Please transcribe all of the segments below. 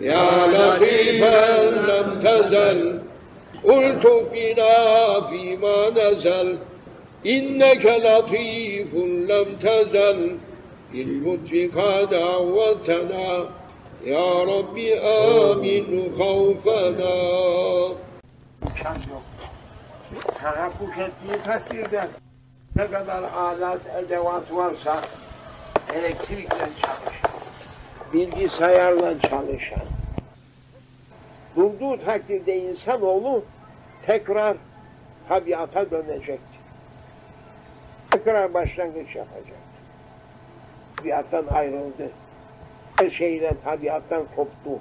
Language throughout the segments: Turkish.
يا لطيفا لم تزل قلت بنا فيما نزل إنك لطيف لم تزل باللطف قد عودتنا يا رب آمن خوفنا imkan yok. Tahakkuk ettiği takdirde ne kadar alet, edevat varsa elektrikle çalışan, bilgisayarla çalışan, durduğu takdirde insanoğlu tekrar tabiata dönecektir. Tekrar başlangıç yapacak. Tabiattan ayrıldı. Her şeyle tabiattan koptu.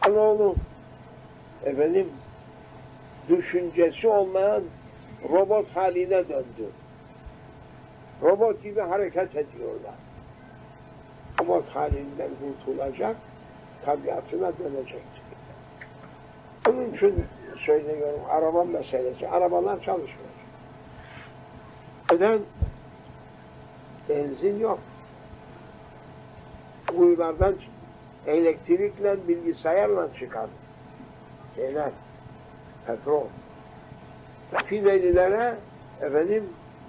Anoğlu efendim düşüncesi olmayan robot haline döndü. Robot gibi hareket ediyorlar. Robot halinden kurtulacak, tabiatına dönecektir. Onun için söylüyorum, araba meselesi. Arabalar çalışmıyor. Neden? Benzin yok. Uyulardan elektrikle, bilgisayarla çıkan şeyler petrol. Rafinerilere efendim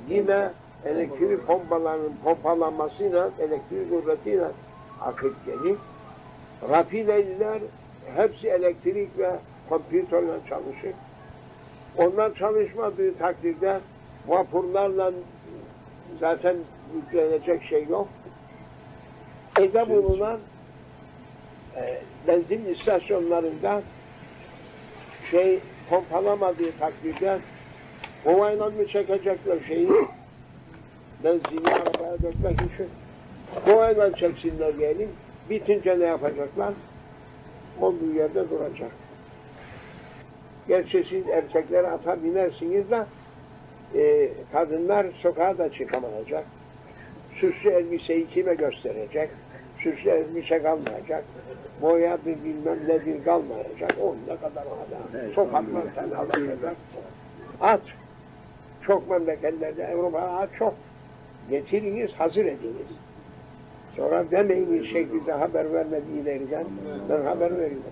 yine elektrik pompalarının pompalanmasıyla, elektrik kuvvetiyle akıp gelir. Rafineriler hepsi elektrik ve kompütörle çalışır. Onlar çalışmadığı takdirde vapurlarla zaten yüklenecek şey yok. Evde bulunan e, benzin istasyonlarında şey pompalamadığı takdirde kovayla mı çekecekler şeyi benzini arabaya dökmek için kovayla çeksinler diyelim bitince ne yapacaklar olduğu yerde duracak gerçi siz erkekler ata binersiniz de e, kadınlar sokağa da çıkamayacak süslü elbiseyi kime gösterecek süslü elbise kalmayacak boyadır bilmem nedir kalmayacak. O ne kadar hala. Sokaklardan alacak. At. Çok memleketlerde Avrupa'da at çok. Getiriniz, hazır ediniz. Sonra demeyin şekilde haber vermediği ileriden ben haber veriyorum.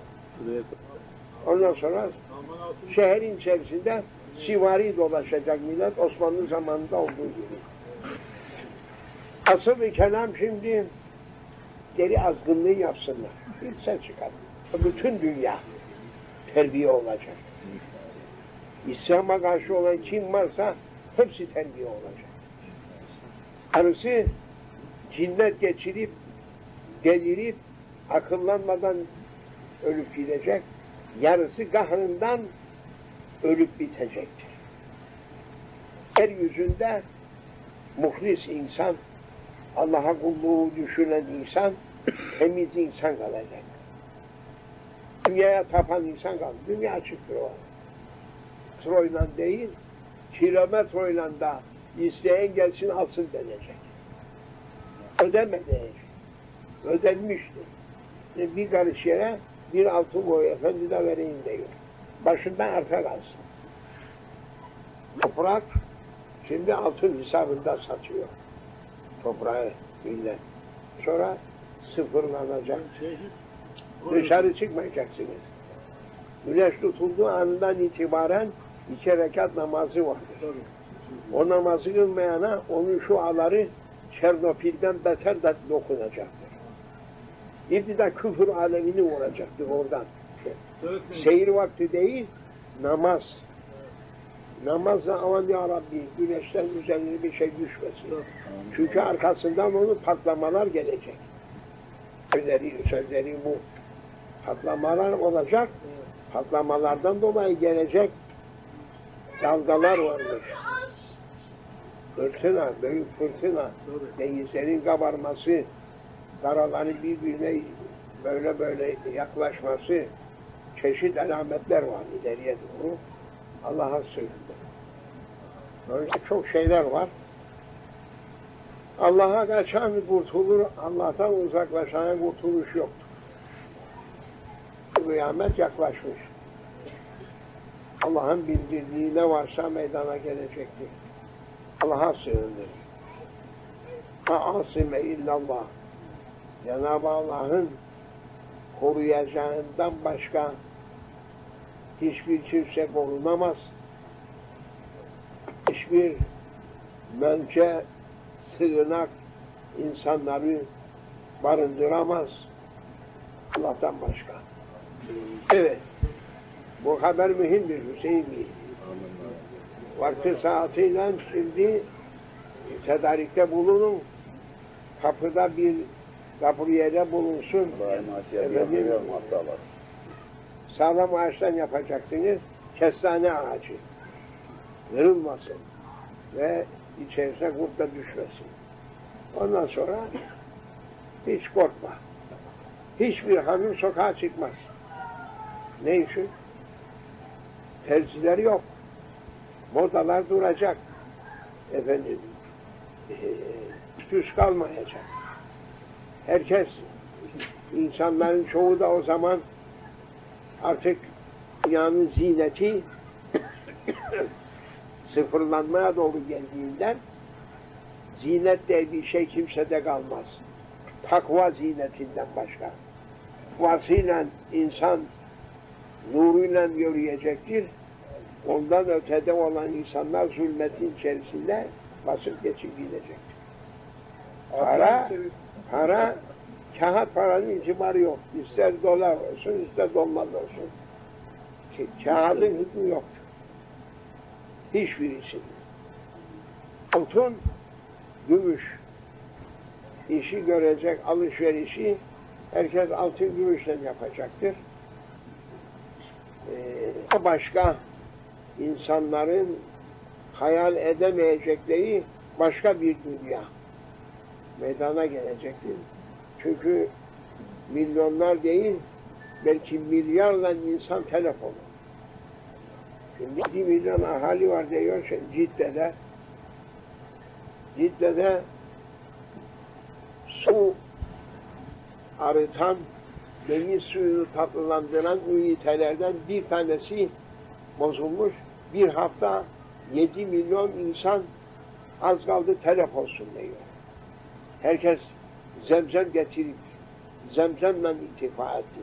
Ondan sonra şehrin içerisinde sivari dolaşacak millet Osmanlı zamanında olduğu gibi. Asıl kelam şimdi geri azgınlığı yapsınlar. Bir sen çıkar. Bütün dünya terbiye olacak. İslam'a karşı olan kim varsa hepsi terbiye olacak. Arısı cinnet geçirip, delirip, akıllanmadan ölüp gidecek. Yarısı kahrından ölüp bitecektir. Yeryüzünde muhlis insan, Allah'a kulluğu düşünen insan, temiz insan kalacak. Dünyaya tapan insan kaldı. Dünya açıktır o. Metroyla değil, kilometreyle da isteyen gelsin alsın denecek. Ödemedi. Ödenmiştir. E, Bir karış yere bir altın boy efendi de vereyim diyor. Başından arta kalsın. Toprak şimdi altın hesabında satıyor. Toprağı millet. Sonra sıfırlanacak. Dışarı çıkmayacaksınız. Güneş tutulduğu anından itibaren iki rekat namazı vardır. O namazı kılmayana onun şu aları Çernopil'den beter de dokunacaktır. De küfür alemini vuracaktır oradan. Seyir vakti değil, namaz. Namazla aman ya Rabbi güneşten üzerine bir şey düşmesin. Çünkü arkasından onun patlamalar gelecek. Sözleri, sözleri bu. Patlamalar olacak. Patlamalardan dolayı gelecek dalgalar varmış. Fırtına, büyük fırtına, denizlerin kabarması, karaların birbirine böyle böyle yaklaşması, çeşit alametler var ileriye doğru. Allah'a sığındı. Böyle çok şeyler var. Allah'a kaçan kurtulur, Allah'tan uzaklaşan kurtuluş yoktur. Kıyamet yaklaşmış. Allah'ın bildirdiği ne varsa meydana gelecektir. Allah'a sığınır. Asime illallah. Cenab-ı Allah'ın koruyacağından başka hiçbir kimse korunamaz. Hiçbir mence, sığınak insanları barındıramaz. Allah'tan başka. Evet. Bu haber mühimdir Hüseyin Bey. Vakti saatiyle şimdi tedarikte bulunun. Kapıda bir kabriyere bulunsun. Efendim, sağlam ağaçtan yapacaksınız. Kestane ağacı. Kırılmasın. Ve içerisine kurt da düşmesin. Ondan sonra hiç korkma. Hiçbir hanım sokağa çıkmaz. Ne için? Terziler yok. Modalar duracak. Efendim, eee, düz kalmayacak. Herkes, insanların çoğu da o zaman artık dünyanın zineti sıfırlanmaya doğru geldiğinden zinet diye bir şey kimsede kalmaz. Takva zinetinden başka. Takvasıyla insan nuruyla yürüyecektir. Ondan ötede olan insanlar zulmetin içerisinde basıp geçip gidecektir. Para, para, kağıt paranın itibarı yok. İster dolar olsun, ister dolmaz olsun. Ka- Kağıdın hükmü yoktur. Hiçbirisi. Altın, gümüş. işi görecek alışverişi herkes altın gümüşle yapacaktır. Ee, başka insanların hayal edemeyecekleri başka bir dünya meydana gelecektir. Çünkü milyonlar değil, belki milyarla insan telefonu. Şimdi bir milyon ahali var diyor Cidde'de. Cidde'de su arıtan, deniz suyunu tatlılandıran ünitelerden bir tanesi bozulmuş. Bir hafta 7 milyon insan az kaldı telef olsun diyor. Herkes zemzem getirip zemzemle ittifa etti.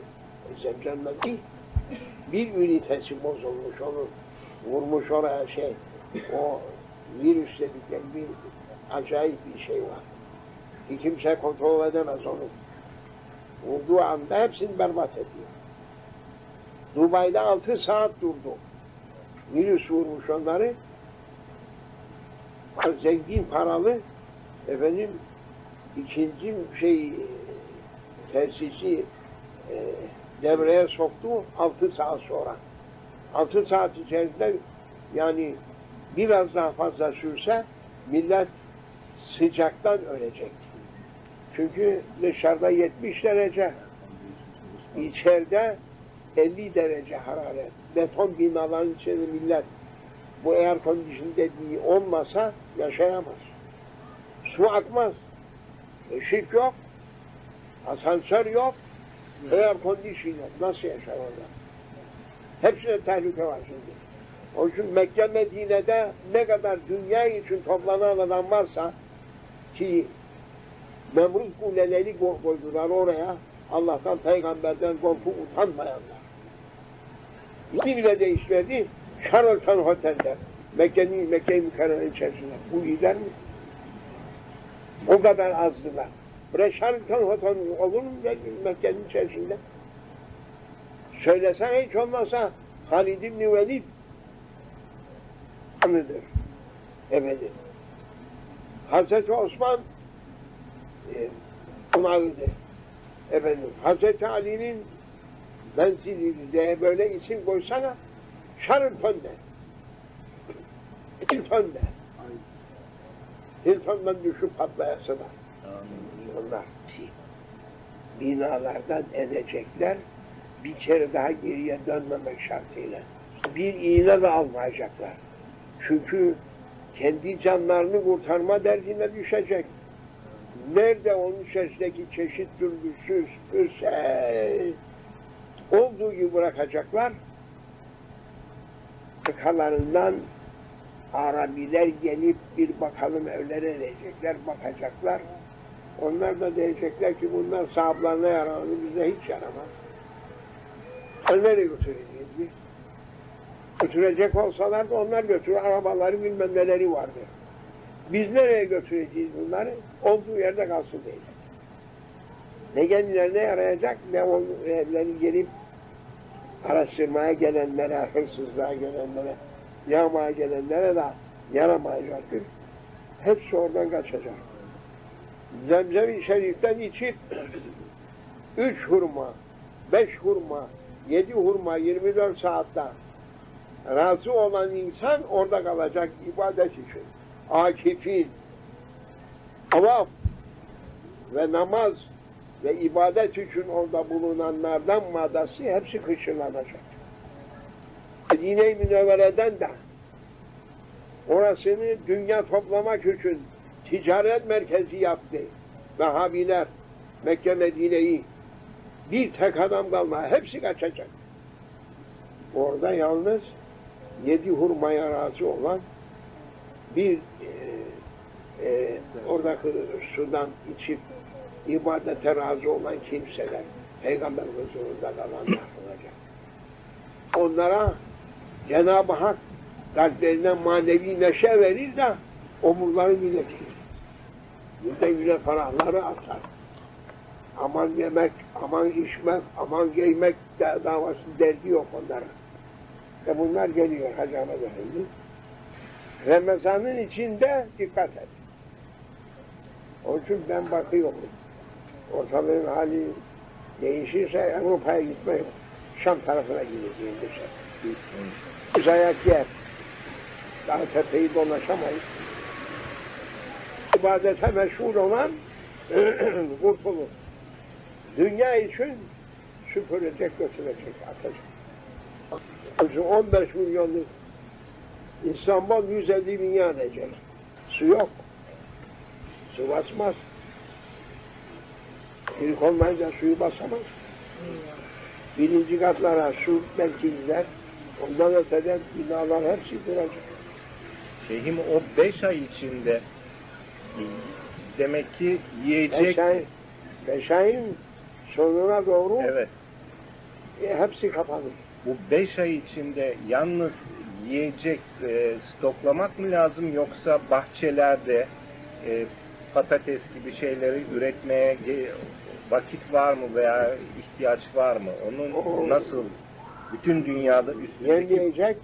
E, zemzemle değil. Bir ünitesi bozulmuş onun. Vurmuş oraya şey. O virüs dedikleri bir acayip bir şey var. Ki kimse kontrol edemez onu. Vurduğu anda hepsini berbat ediyor. Dubai'de altı saat durdu. Virüs vurmuş onları. Zengin paralı efendim ikinci şey tesisi e, devreye soktu altı saat sonra. Altı saat içerisinde yani biraz daha fazla sürse millet sıcaktan ölecek. Çünkü dışarıda 70 derece, içeride 50 derece hararet. Beton binaların içinde millet bu air condition dediği olmasa yaşayamaz. Su akmaz. Işık yok. Asansör yok. Air condition yok. Nasıl yaşar orada? Hepsine tehlike var şimdi. Onun için Mekke Medine'de ne kadar dünya için toplanan adam varsa ki Nemrut kuleleri ko- koydular oraya. Allah'tan, peygamberden korkup utanmayanlar. Bir bile değişmedi. Sheraton Otel'de. Mekke'nin, Mekke-i Mükerreme'nin içerisinde. Bu gider mi? O kadar azdılar. Bre Sheraton Otel olur mu Mekke'nin içerisinde? Söylesen hiç olmazsa Halid İbni Velid anıdır. Efendim. Hazreti Osman e, onarıdır. Efendim. Hazreti Ali'nin menzili diye böyle isim koysana Sheraton de. Hilton de. Hilton'dan düşüp patlayası da. Onlar binalardan edecekler bir kere daha geriye dönmemek şartıyla. Bir iğne de almayacaklar. Çünkü kendi canlarını kurtarma derdine düşecek. Nerede onun içerisindeki çeşit türlü pürse olduğu gibi bırakacaklar. Arkalarından Arabiler gelip bir bakalım evlere diyecekler, bakacaklar. Onlar da diyecekler ki bunlar sahiplerine yarar, bize hiç yaramaz. Nereye götüreceğiz biz? Götürecek olsalar da onlar götürür. Arabaları bilmem neleri vardı. Biz nereye götüreceğiz bunları? Olduğu yerde kalsın değil. Ne kendilerine yarayacak ne o evleri gelip araştırmaya gelenlere, hırsızlığa gelenlere, yağmaya gelenlere de yaramayacaktır. Hepsi oradan kaçacak. Zemzem-i Şerif'ten içip üç hurma, beş hurma, yedi hurma 24 saatte razı olan insan orada kalacak ibadet için. Akifin, avaf ve namaz ve ibadet için orada bulunanlardan madası hepsi kışırlanacak. Medine-i Münevvere'den de orasını dünya toplamak için ticaret merkezi yaptı. Vehhabiler Mekke Medine'yi bir tek adam kalma. Hepsi kaçacak. Orada yalnız yedi hurmaya razı olan bir e, e, oradaki sudan içip ibadete razı olan kimseler Peygamber huzurunda kalanlar olacak. Onlara Cenab-ı Hak kalplerine manevi neşe verir de omurları milletir. Yüzde yüze ferahları atar. Aman yemek, aman içmek, aman giymek davası derdi yok onlara. Ve bunlar geliyor Hacı Ahmet Efendi. Ramazan'ın içinde dikkat et. Onun için ben bakıyorum. Ortalığın hali değişirse Avrupa'ya gitme yok. Şam tarafına gideceğim dışarı. Biz ayak yer. Daha tepeyi dolaşamayız. İbadete meşhur olan kurtulur. Dünya için süpürecek, götürecek, atacak. Şu 15 milyonluk İstanbul 150 milyon edecek. Su yok. Su basmaz. Çelik olmayınca suyu basamaz. Birinci katlara su belki gider. Ondan öteden binalar hepsi duracak. Şeyhim o beş ay içinde demek ki yiyecek Beş ay, beş ayın sonuna doğru evet e, hepsi kapanır. bu beş ay içinde yalnız yiyecek e, stoklamak mı lazım yoksa bahçelerde e, patates gibi şeyleri üretmeye vakit var mı veya ihtiyaç var mı? Onun O- nasıl bütün dünyada üstündeki Yemeyecek,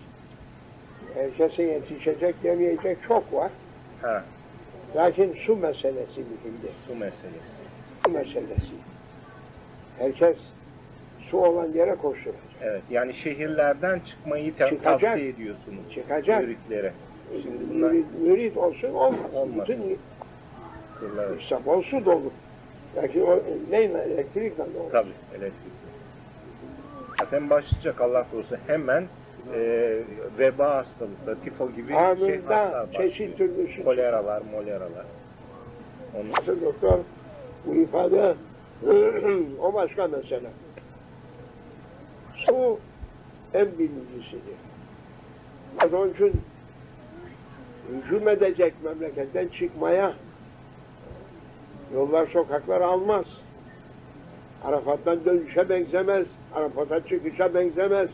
herkese yetişecek yemeyecek çok var. ha, Lakin su meselesi mühimdir. su meselesi. Su meselesi. Herkes su olan yere koşturacak. Evet yani şehirlerden çıkmayı te- Çıkacak. tavsiye ediyorsunuz Çıkacak. müritlere. Şimdi bunlar Mürit, mürit olsun olmasın. Olmasın. Bütün İstanbul su dolu. Lakin o neyle elektrikle dolu. Tabii elektrik. Zaten başlayacak Allah korusun hemen e, veba hastalıkları, tifo gibi şey hastalar başlıyor. çeşit türlü Koleralar, moleralar. Onun Nasıl doktor bu ifade o başka mesele. Su en birincisidir. Onun için hücum edecek memleketten çıkmaya yollar sokaklar almaz. Arafat'tan dönüşe benzemez. Arafat'a çıkışa benzemez.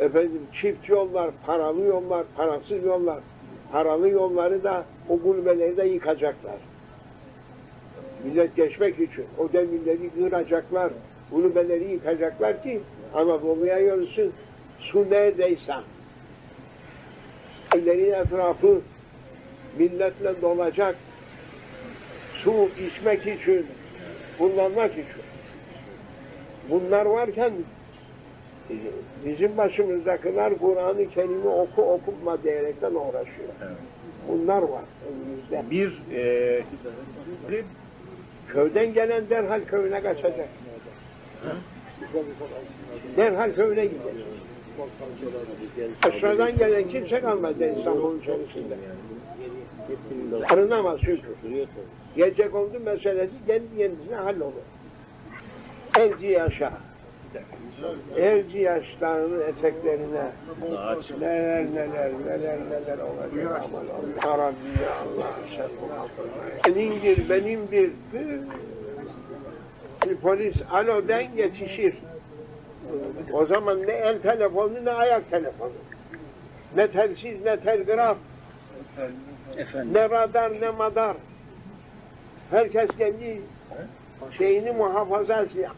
Efendim çift yollar, paralı yollar, parasız yollar. Paralı yolları da o gulbeleri de yıkacaklar. Millet geçmek için o demirleri kıracaklar, gulbeleri yıkacaklar ki Anadolu'ya yürüsün. Su neredeyse. Evlerin etrafı milletle dolacak. Su içmek için, kullanmak için. Bunlar varken bizim başımızdakiler Kur'an-ı Kerim'i oku okutma diyerekten uğraşıyor. Evet. Bunlar var önümüzde. bir e, bir Köyden gelen derhal köyüne kaçacak. Derhal köyüne gidecek. Aşağıdan gelen kimse kalmadı İstanbul'un içerisinde. Arınamaz çünkü. Gelecek oldu meselesi kendi kendisine hallolur. Elci yaşa. Elci yaşlarının eteklerine neler neler neler neler olacak aman Allah Rabbi ya Allah sen Senindir benimdir bir polis aloden yetişir O zaman ne el telefonu ne ayak telefonu. Ne telsiz ne telgraf. Efendim. Ne radar ne madar. Herkes kendi şeyini muhafaza ediyor.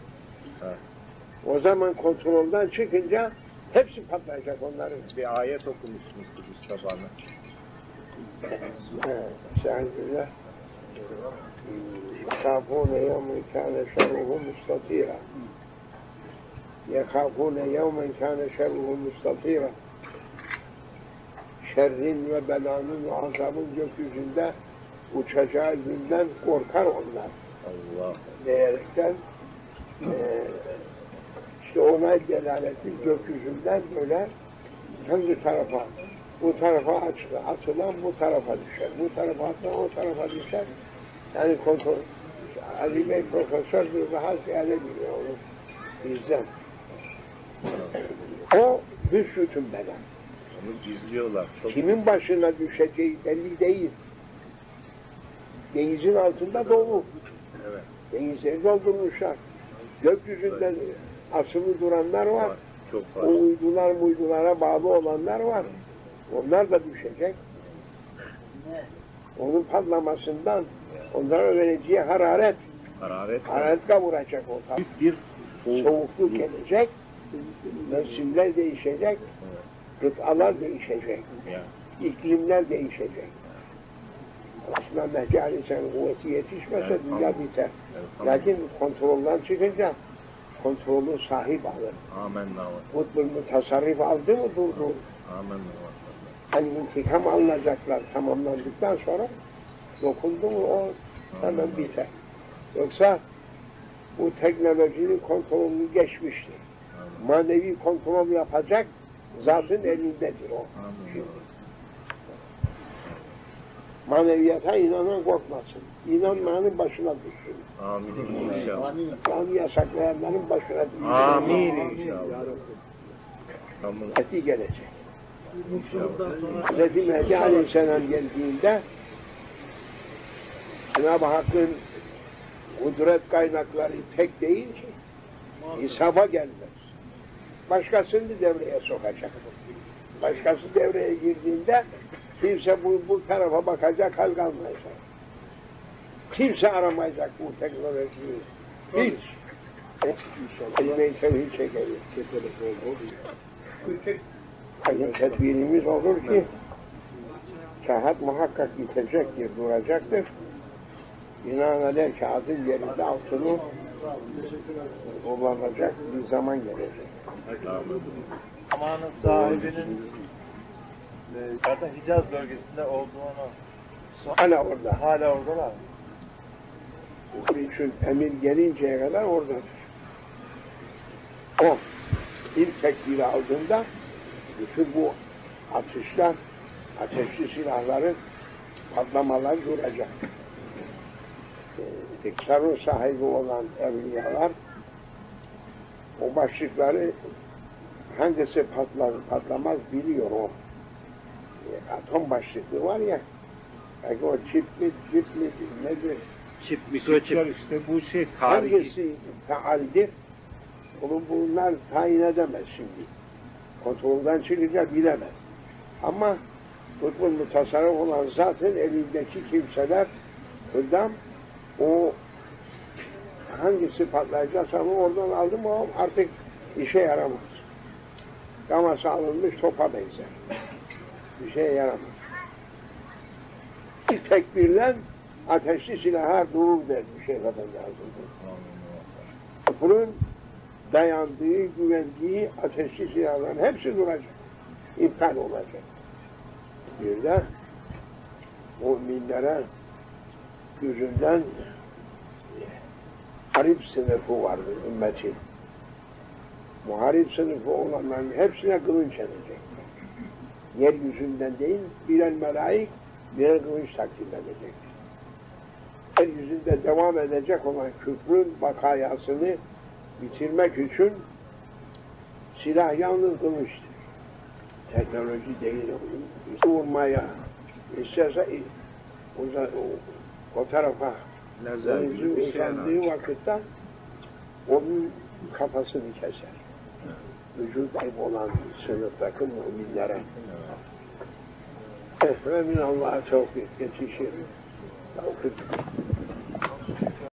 O zaman kontrolden çıkınca hepsi patlayacak onların. Bir ayet okumuşsunuz biz sabahına. Sen güzel. Yekafune yevmen kâne şerruhu mustatîra. Yekafune yevmen kâne şerruhu mustatîra. Şerrin ve belanın ve azabın gökyüzünde uçacağı günden korkar onlar Allah. diyerekten eee işte ona delaleti gökyüzünden böyle hangi tarafa bu tarafa açılır, atılan bu tarafa düşer, bu tarafa atılan o tarafa düşer. Yani kontrol, Ali Bey profesördür, daha ziyade biliyor onu bizden. O büsbütün bela. Onu gizliyorlar. Çok Kimin başına düşeceği belli değil. Denizin altında dolu. Evet. Denizleri doldurmuşlar. Gökyüzünde asılı duranlar var. var. Çok O var. uydular uydulara bağlı olanlar var. Onlar da düşecek. Onun patlamasından onlara vereceği hararet, Hararet hararet kavuracak o tab- Büyük bir soğuk. Soğukluk gelecek, mevsimler değişecek, kıtalar değişecek, iklimler değişecek. Aslında Mehdi Aleyhisselam'ın kuvveti yetişmese Evet, dünya tamam. biter. Evet, tamam. Lakin kontrolden çıkınca kontrolü sahip alır. Navası. Kutbul tasarruf aldı mı durdu. Navası. Hani intikam alınacaklar tamamlandıktan sonra dokundu mu o hemen biter. Yoksa bu teknolojinin kontrolünü geçmiştir. Manevi kontrol yapacak zatın elindedir o. Maneviyata inanan korkmasın. İnanmayanın başına düşsün. Amin inşallah. Yani yasaklayanların başına düşsün. Amin inşallah. Eti gelecek. Hazreti Mehdi Aleyhisselam geldiğinde Cenab-ı Hakk'ın kudret kaynakları tek değil ki hesaba gelmez. Başkasını devreye sokacak. Başkası devreye girdiğinde kimse bu, bu tarafa bakacak hal kalmayacak. Kimse aramayacak bu teknolojiyi. Hiç. Elime tevhid çekelim. Yani tedbirimiz olur ki kağıt muhakkak bitecektir, duracaktır. Binaenaleyh kağıdın yerinde altını kullanacak bir zaman gelecek. Zamanın sahibinin e, zaten Hicaz bölgesinde olduğunu Hala orada. hala oradalar. Onun için emir gelinceye kadar oradadır. O ilk tekbiri aldığında bütün bu atışlar, ateşli silahların patlamalar duracak. Ee, tasarruf sahibi olan evliyalar o başlıkları hangisi patlar, patlamaz biliyor o. Ee, atom başlıklı var ya, belki o çip mi, çip mi, nedir? Çip, Mikroçipler işte bu şey tarihi. Hangisi faaldir? Onu bunlar tayin edemez şimdi. Kontrolden çıkınca bilemez. Ama futbol mutasarrıf olan zaten elindeki kimseler hırdam o hangisi patlayacaksa onu oradan aldı mı o artık işe yaramaz. Gamasa alınmış topa benzer. Bir şeye yaramaz. İlk tekbirlen ateşli silaha durur der bir şey kadar lazım. Amin navası. Bunun dayandığı, güvendiği ateşli silahların hepsi duracak. İmkan olacak. Bir de müminlere yüzünden harip sınıfı vardır ümmetin. Muharip sınıfı olanların hepsine kılınç edecek. Yeryüzünden değil, birer melaik, birer kılıç takdim edecek. Yeryüzünde devam edecek olan küfrün bakayasını bitirmek için silah yalnız kılıçtır. Teknoloji değil. Vurmaya isterse o, o, tarafa şey uzandığı vakitte onun kafasını keser. vücut olan sınıftaki müminlere. Ve min Allah'a tevfik yetişir. Tevfik